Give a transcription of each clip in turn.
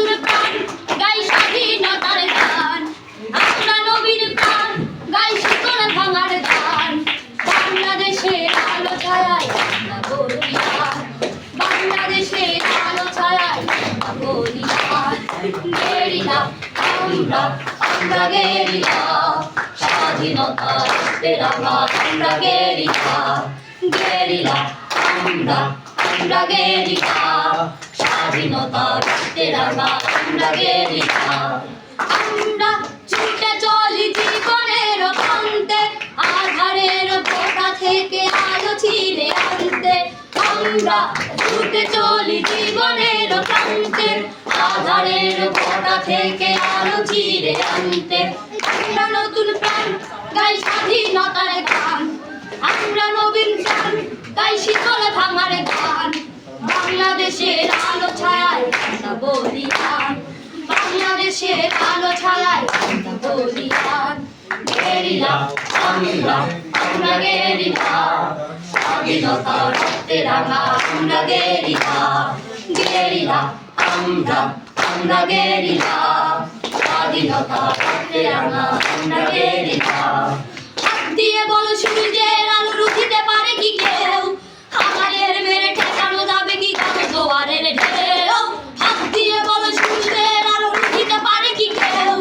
নতুন প্রাণ গাই স্বাধীনতার গান। আমরা নবীন প্রাণ, গাই শিকল ভাঙার গান। বাংলাদেশের আলো ছায়ায় আমরা বলিয়ান বাংলাদেশের আলো গেরিলা, আমরা গেরিলা। স্বাধীনতা আমরা গেরিলা। গেরিলা, আমরা আমরা গেরিলা। স্বাধীনতা তেরাঙ্গা আমরা গেরিলা আমরা ছুটে চলি জীবনের আধারের ফোঁটা থেকে আলো ছিঁড়ে আনতে। আমরা ছুটে চলি জীবনের প্রান্তে আধারের ফোঁটা থেকে আলো ছিঁড়ে আনতে। আমরা নতুন প্রাণ গাই স্বাধীনতার গান। আমরা নবীন প্রাণ গাই শীতল ভাঙার গান। বাংলাদেশের বলিয়ান বাংলাদেশের আলো ছায়ায় বলিয়ান দিয়ে বলো সূর্যের আলো রুখিতে পারে কি কেউ আমাদের মেরে ঠেকানো যাবে কি কারও জোয়ারের ঢেউ হাত দিয়ে বলো সূর্যের আলো রুখিতে পারে কি কেউ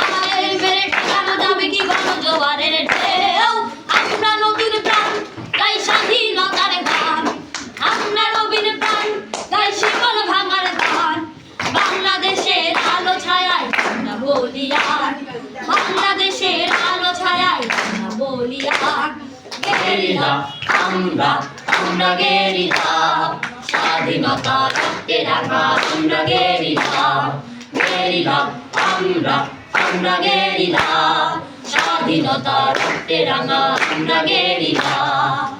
আমাদের মেরে ঠেকানো যাবে কি কারও জোয়ারের ঢেউ আমরা নতুন প্রাণ গাই স্বাধীনতার গান আমরা নবীন প্রাণ গাই শিকল ভাঙার গান বাংলাদেশের আলো ছায়ায় আমরা বলিয়ান বাংলাদেশের আলো ছায়ায় আমরা বলিয়ান গেরিলা, আমরা আমরা গেরিলা। স্বাধীনতা রক্তে রাখা আমরা গেরিলা। গেরিলা, আমরা আমরা গেরিলা। স্বাধীনতা রক্তে রাঙা আমরা গেরিলা।